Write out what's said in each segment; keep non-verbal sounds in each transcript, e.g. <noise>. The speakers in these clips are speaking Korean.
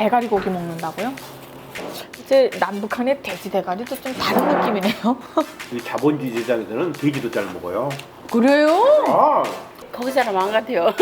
대가리 고기 먹는다고요? 이제 남북한의 돼지 대가리도 좀 다른 느낌이네요. <laughs> 이 자본주의 세상에서는 돼지도 잘 먹어요. 그래요? 아, 거기 사람 안 같아요. <laughs>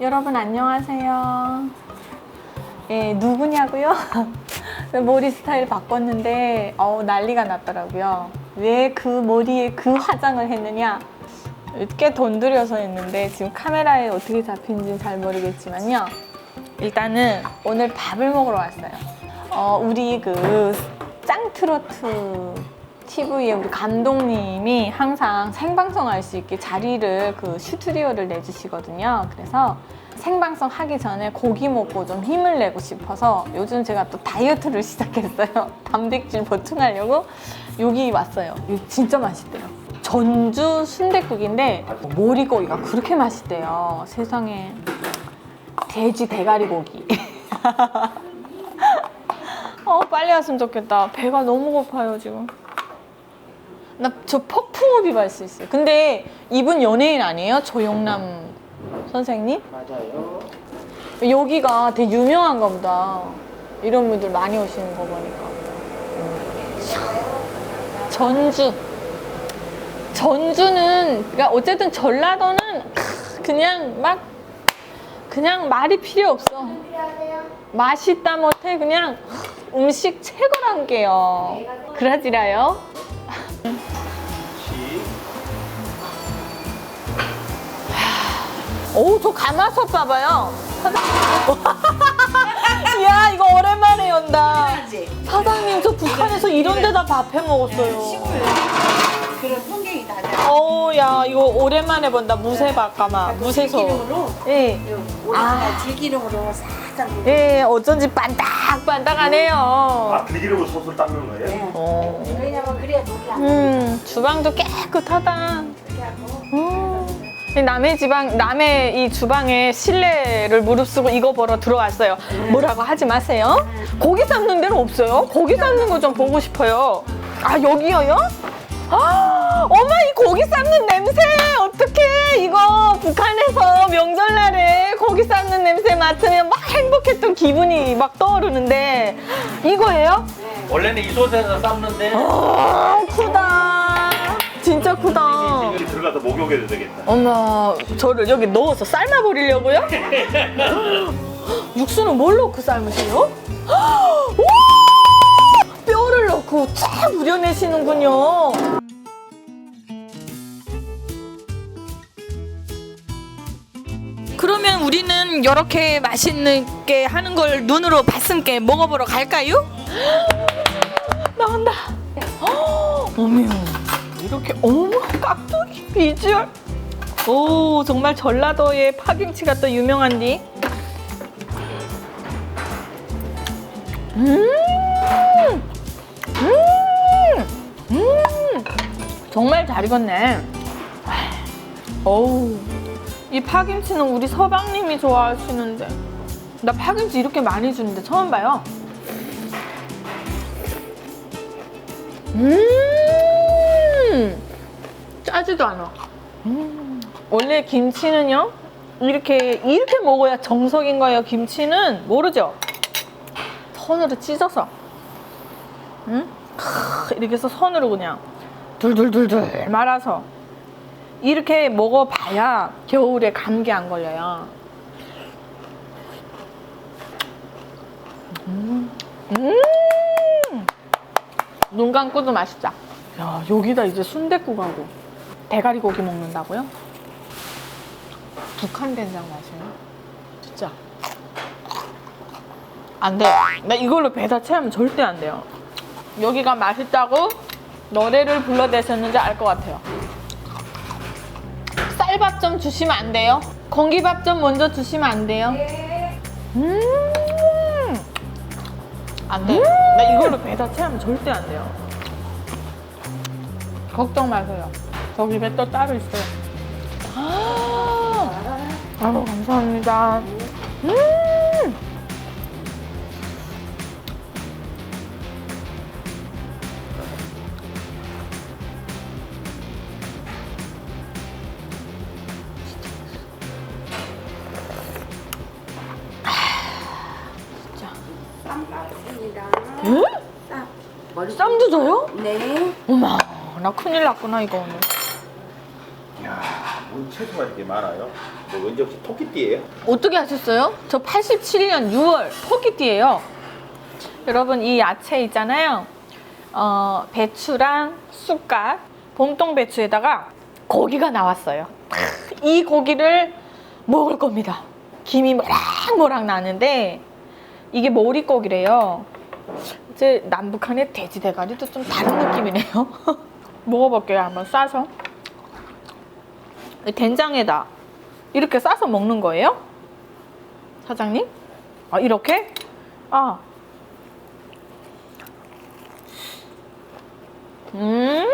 여러분 안녕하세요. 예, 누구냐고요? <laughs> 머리 스타일 바꿨는데 어 난리가 났더라고요. 왜 그 머리에 그 화장을 했느냐? 꽤 돈 들여서 했는데 지금 카메라에 어떻게 잡힌지 잘 모르겠지만요. 일단은 오늘 밥을 먹으러 왔어요. 어, 우리 그 짱트로트 TV에 우리 감독님이 항상 생방송 할 수 있게 자리를 그 스튜디오를 내주시거든요. 그래서 생방송 하기 전에 고기 먹고 좀 힘을 내고 싶어서 요즘 제가 또 다이어트를 <laughs> 시작했어요. 단백질 보충하려고 여기 왔어요. 여기 진짜 맛있대요. 전주 순댓국인데 모리고기가 그렇게 맛있대요. 세상에 돼지 대가리 고기. <laughs> 어 빨리 왔으면 좋겠다. 배가 너무 고파요 지금. 나 저 폭풍업이 갈수 있어요. 근데 이분 연예인 아니에요? 조영남 선생님? 맞아요. 여기가 되게 유명한가 보다. 이런 분들 많이 오시는 거 보니까. 전주. 전주는, 그러니까 어쨌든 전라도는 크, 그냥 막, 그냥 말이 필요 없어. 맛있다 못해 그냥 음식 최고란 게요. 그러지라요. 오, 저 가마솥 봐봐요. 야, 이거 오랜만에 연다. 사장님, 저 북한에서 이런 데다 밥 해 먹었어요. 그런 풍경이 다잖아. 어우, 야, 이거 오랜만에 본다. 무쇠밥 가마, 무쇠소. 들기름으로 예. 들기름으로 살짝 예, 어쩐지 반딱반딱하네요. 아, 들기름으로 소스를 닦는 거예요? 어. 왜냐면 그래야 녹이 안 음, 주방도 깨끗하다. 음. 이 남의 지방, 남의 이 주방에 신뢰를 무릅쓰고 이거 보러 들어왔어요. 뭐라고 하지 마세요. 고기 삶는 데는 없어요. 고기 삶는 거 좀 보고 싶어요. 아, 여기요요? 아, 어머, 이 고기 삶는 냄새! 어떡해! 이거 북한에서 명절날에 고기 삶는 냄새 맡으면 막 행복했던 기분이 막 떠오르는데, 이거예요? 원래는 이 소스에서 삶는데 아, 크다. 진짜 크다. 여기 들어가서 목욕해도 되겠다. 어머, 저를 여기 넣어서 삶아 버리려고요? <laughs> 육수는 뭘 넣고 삶으세요? <gasps> 우와! 뼈를 넣고 쫙 우려내시는군요. 그러면 우리는 이렇게 맛있게 하는 걸 눈으로 봤음께 먹어보러 갈까요? <gasps> 나온다. <gasps> 어머, 이렇게 어머 깍두기 비주얼. 오 정말 전라도의 파김치가 또 유명한디. 음, 음, 음, 정말 잘 익었네. 어우, 이 파김치는 우리 서방님이 좋아하시는데 나 파김치 이렇게 많이 주는데 처음 봐요. 음, 짜지도 않아. 음, 원래 김치는요 이렇게 이렇게 먹어야 정석인 거예요. 김치는 모르죠. 손으로 찢어서, 응? 크, 이렇게 해서 손으로 그냥 둘둘둘둘 말아서 이렇게 먹어봐야 겨울에 감기 안 걸려요. 음, 음. 눈 감고도 맛있다. 야, 여기다 이제 순댓국하고 대가리 고기 먹는다고요? 북한 된장 맛이에요? 진짜. 안 돼. 나 이걸로 배다 채우면 절대 안 돼요. 여기가 맛있다고 노래를 불러대셨는지 알 것 같아요. 쌀밥 좀 주시면 안 돼요? 공기밥 좀 먼저 주시면 안 돼요? 음. 안 돼. 나 이걸로 배다 채우면 절대 안 돼요. 걱정 마세요. 저기 배 또 따로 있어요. 아! 아유, 감사합니다. 음! 음! 쌈도 줘요? 네. 어머, 나 큰일 났구나, 이거 오늘. 채소가 이렇게 많아요. 뭐 왠지 혹시 토끼띠예요? 어떻게 하셨어요? 저 87년 6월 토끼띠예요. 여러분 이 야채 있잖아요. 어, 배추랑 쑥갓, 봄동 배추에다가 고기가 나왔어요. 이 고기를 먹을 겁니다. 김이 모락모락 나는데 이게 머리고기래요. 이제 남북한의 돼지 대가리도 좀 다른 느낌이네요. <laughs> 먹어볼게요. 한번 싸서. 된장에다 이렇게 싸서 먹는 거예요? 사장님? 아, 이렇게? 아. 음.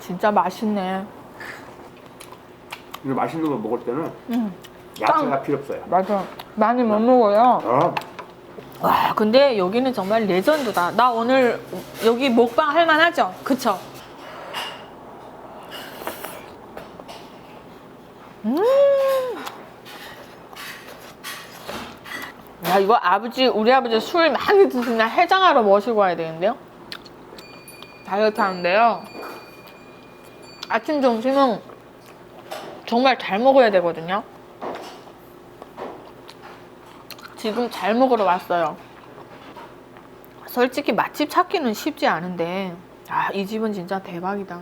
진짜 맛있네. 이거 맛있는 거 먹을 때는 음. 야채가 필요 없어요. 맞아. 많이 못 먹어요. 아, 와, 근데 여기는 정말 레전드다. 나 오늘 여기 먹방 할 만하죠? 그쵸? 음. 야, 이거 아버지, 우리 아버지 술 많이 드시면 해장하러 모시고 와야 되는데요? 다이어트 하는데요. 아침, 점심은 정말 잘 먹어야 되거든요. 지금 잘 먹으러 왔어요. 솔직히 맛집 찾기는 쉽지 않은데 아, 이 집은 진짜 대박이다.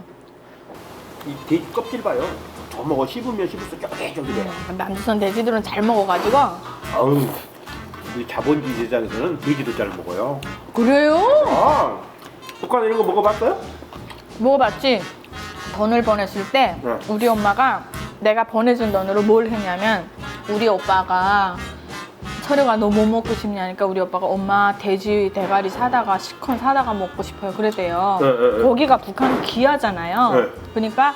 이 돼지 껍질 봐요. 더 먹어 씹으면 씹을수록 쫄깃쫄깃해. 남조선 돼지들은 잘 먹어가지고 아우, 이 자본주의 세상에서는 돼지도 잘 먹어요. 그래요? 아, 북한 이런 거 먹어봤어요? 먹어봤지? 돈을 보냈을 때 네. 우리 엄마가 내가 보내준 돈으로 뭘 했냐면 우리 오빠가 철우가 너 뭐 먹고 싶냐니까 우리 오빠가 엄마 돼지 대가리 사다가 시컨 사다가 먹고 싶어요 그랬대요 네, 네, 네. 고기가 북한은 귀하잖아요 네. 그러니까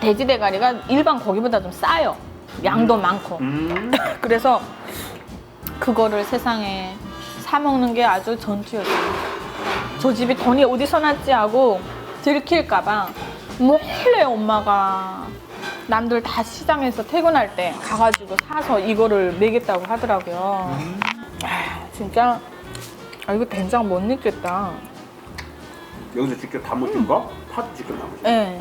돼지 대가리가 일반 고기보다 좀 싸요 양도 많고 음, <laughs> 그래서 그거를 세상에 사 먹는 게 아주 전투였어요. 저 집이 돈이 어디서 났지 하고 들킬까봐 몰래 엄마가 남들 다 시장에서 퇴근할 때 가가지고 사서 이거를 먹겠다고 하더라고요. 아, 진짜 아 이거 된장 못 넣겠다. 여기서 직접 담으신 거? 파도 직접 담으신 거? 예.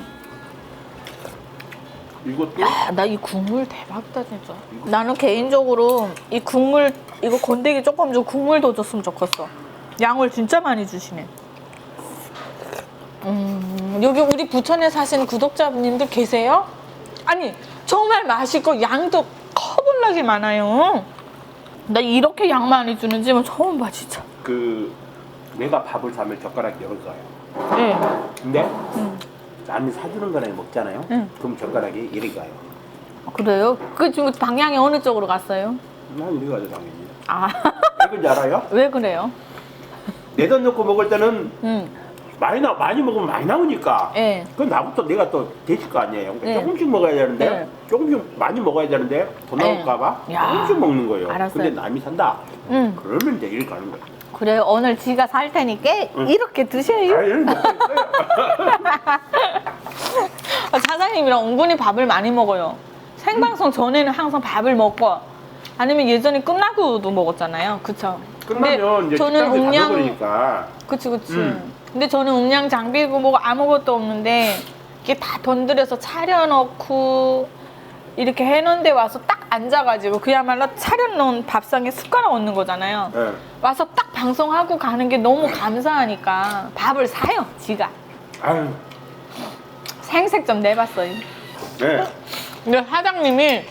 이것도 야, 나 이 국물 대박이다 진짜. 나는 개인적으로 이 국물 이거 건더기 조금 좀 국물 더 줬으면 좋겠어. 양을 진짜 많이 주시네. 음, 여기 우리 부천에 사시는 구독자분님들 계세요? 아니 정말 맛있고 양도 커볼나게 많아요. 나 이렇게 양 많이 주는 집은 처음 봐 진짜. 그 내가 밥을 사면 젓가락이 여기 가요. 네. 근데 음. 남이 사주는 거랑 먹잖아요. 응. 그럼 젓가락이 이리 가요. 그래요? 그 지금 방향이 어느 쪽으로 갔어요? 난 이리 가죠 당연히. 아, 왜 그런지 알아요? <laughs> 왜 그래요? 내 돈 넣고 먹을 때는 음, 많이 나 많이 먹으면 많이 나오니까. 예. 그건 나부터 내가 또 되실 거 아니에요. 그러니까 네. 조금씩 먹어야 되는데 네. 조금씩 많이 먹어야 되는데 더 네. 나올까봐 야. 조금씩 먹는 거예요. 알았어요. 근데 남이 산다. 음. 그러면 이제 일 가는 거예요. 그래요. 오늘 지가 살 테니까 응. 이렇게. 아, 있어요. 아, 사장님이랑 은근히 밥을 많이 먹어요. 생방송 전에는 항상 밥을 먹고 아니면 예전에 끝나고도 먹었잖아요. 그쵸? 끝나면 이제 저는 음량 가버리니까 그치 그치. 음. 근데 저는 음량 장비고 뭐고 아무것도 없는데 이게 다 돈 들여서 차려놓고 이렇게 해놓은 데 와서 딱 앉아가지고 그야말로 차려놓은 밥상에 숟가락 얹는 거잖아요. 예. 와서 딱 방송하고 가는 게 너무 감사하니까 밥을 사요, 지가. 아유, 생색 좀 내봤어요. 네. 근데 사장님이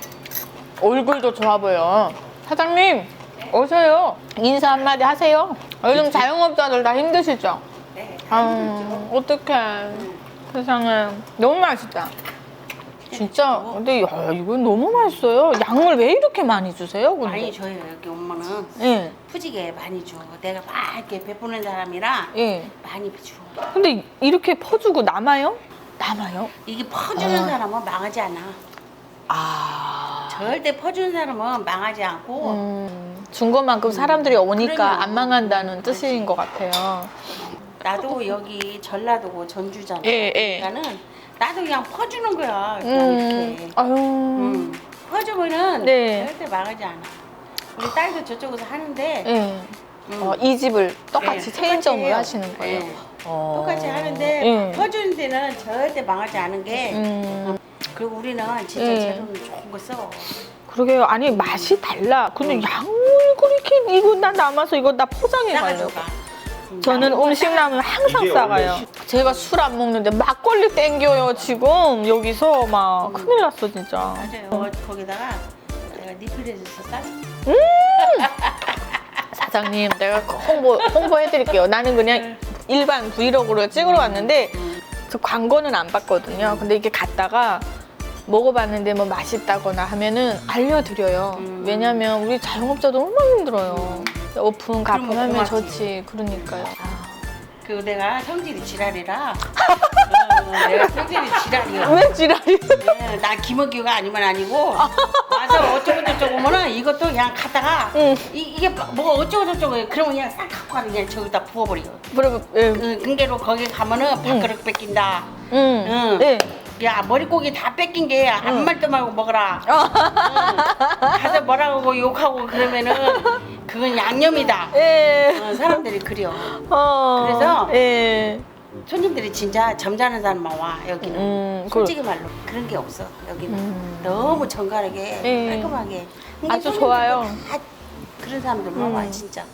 얼굴도 좋아 보여. 사장님, 오세요. 인사 한마디 하세요. 요즘 자영업자들 다 힘드시죠? 네. 아유, 어떡해. 세상에. 너무 맛있다. 진짜, 근데 야, 이건 너무 맛있어요. 양을 왜 이렇게 많이 주세요? 근데? 많이 줘요 여기 엄마는 예, 푸지게 많이 줘. 내가 막 이렇게 베푸는 사람이라 예. 많이 줘. 근데 이렇게 퍼주고 남아요? 남아요? 이게 퍼주는 아. 사람은 망하지 않아. 아. 절대 퍼주는 사람은 망하지 않고 음, 준 것만큼 사람들이 오니까. 안 망한다는 뜻인 것 같아요. 나도 여기 전라도고 전주잖아. 예, 예. 그러니까는 나도 그냥 퍼주는 거야. 그냥 음, 이렇게. 아유. 음. 퍼주면은 네. 절대 망하지 않아. 우리 딸도 저쪽에서 하는데 예. 음. 어, 이 집을 똑같이 예, 체인점을 똑같이 해요. 하시는 거예요. 예. 어. 똑같이 하는데 예. 퍼주는 데는 절대 망하지 않은 게 음, 그리고 우리는 진짜 예. 재료는 좋은 거 써. 그러게요. 아니 맛이 달라. 근데 음. 양을 그렇게 이거 나 남아서 이거 나 포장해 가려고. 음, 저는 나도 음식 남으면 항상 이게 싸가요. 원래 제가 술 안 먹는데 막걸리 땡겨요 지금 여기서 막 큰일 났어 진짜. 맞아요. 어, 거기다가 내가 리필해서 싸. <laughs> 사장님 내가 홍보 홍보해드릴게요. 나는 그냥 일반 브이로그로 찍으러 왔는데 음. 저 광고는 안 봤거든요. 근데 이게 갔다가 먹어봤는데 뭐 맛있다거나 하면은 알려드려요. 음. 왜냐면 우리 자영업자도 얼마나 힘들어요. 오픈 가품 하면 고맙지. 좋지. 그러니까요. 그 내가 성질이 지랄이라. 어, 내가 성질이 지랄이야. 왜 지랄이? 네, 나 김어기가 아니면 아니고 와서 어쩌고 저쩌고 하면은 이것도 그냥 갔다가 응. 이, 이게 뭐가 어쩌고 저쩌고 해. 그러면 그냥 싹 갖고 가서 그냥 저기다 부어버려. 그러면 예. 그 근계로 거기 가면은 밥그릇 뺏긴다. 응. 응. 예. 야 머리고기 다 뺏긴 게한 응. 말도 말고 먹어라. 응. 가서 뭐라고 욕하고 그러면은 그건 양념이다. 예. 어, 사람들이 그려. 어. 그래서 예. 손님들이 진짜 점잖은 사람만 와 여기는. 음, 솔직히 말로 그런 게 없어 여기는 음. 너무 정갈하게 예. 깔끔하게 아주 손님들도 좋아요. 다 그런 사람들만 음. 와 진짜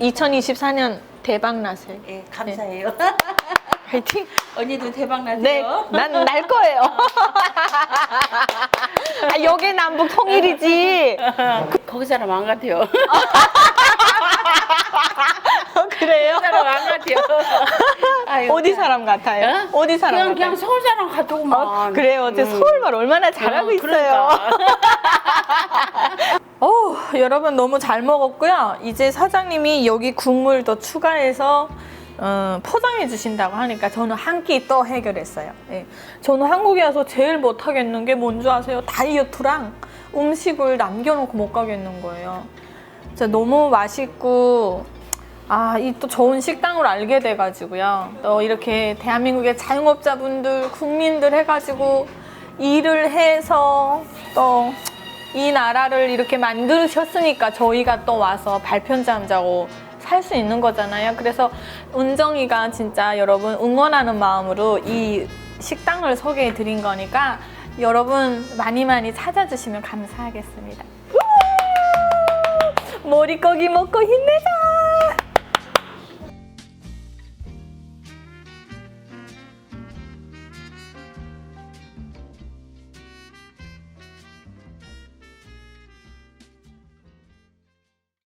2024년 대박 나세요. 예 감사해요 <laughs> 화이팅. 언니도 대박 나세요 네, 난 날 거예요. <laughs> 아, 여기 남북 통일이지. 거기 사람 안 같아요 <laughs> 그래요? 사람 안 같아요 아유, 어디 사람 같아요? 어? 어디 사람 그냥 같아요? 그냥 서울 사람 같더구만 어, 그래요. 제 음. 서울말 얼마나 잘하고 어, 있어요. 그러니까. <laughs> 어, 여러분 너무 잘 먹었고요. 이제 사장님이 여기 국물 더 추가해서 어, 포장해 주신다고 하니까 저는 한 끼 또 해결했어요. 예. 저는 한국에 와서 제일 못 하겠는 게 뭔지 아세요? 다이어트랑 음식을 남겨놓고 못 가겠는 거예요. 진짜 너무 맛있고 아, 이 또 좋은 식당을 알게 돼가지고요. 또 이렇게 대한민국의 자영업자분들, 국민들 해가지고 일을 해서 또 이 나라를 이렇게 만드셨으니까 저희가 또 와서 발편장 자고 살 수 있는 거잖아요. 그래서 은정이가 진짜 여러분 응원하는 마음으로 이 식당을 소개해 드린 거니까 여러분 많이 많이 찾아주시면 감사하겠습니다. 머리고기 먹고 힘내자!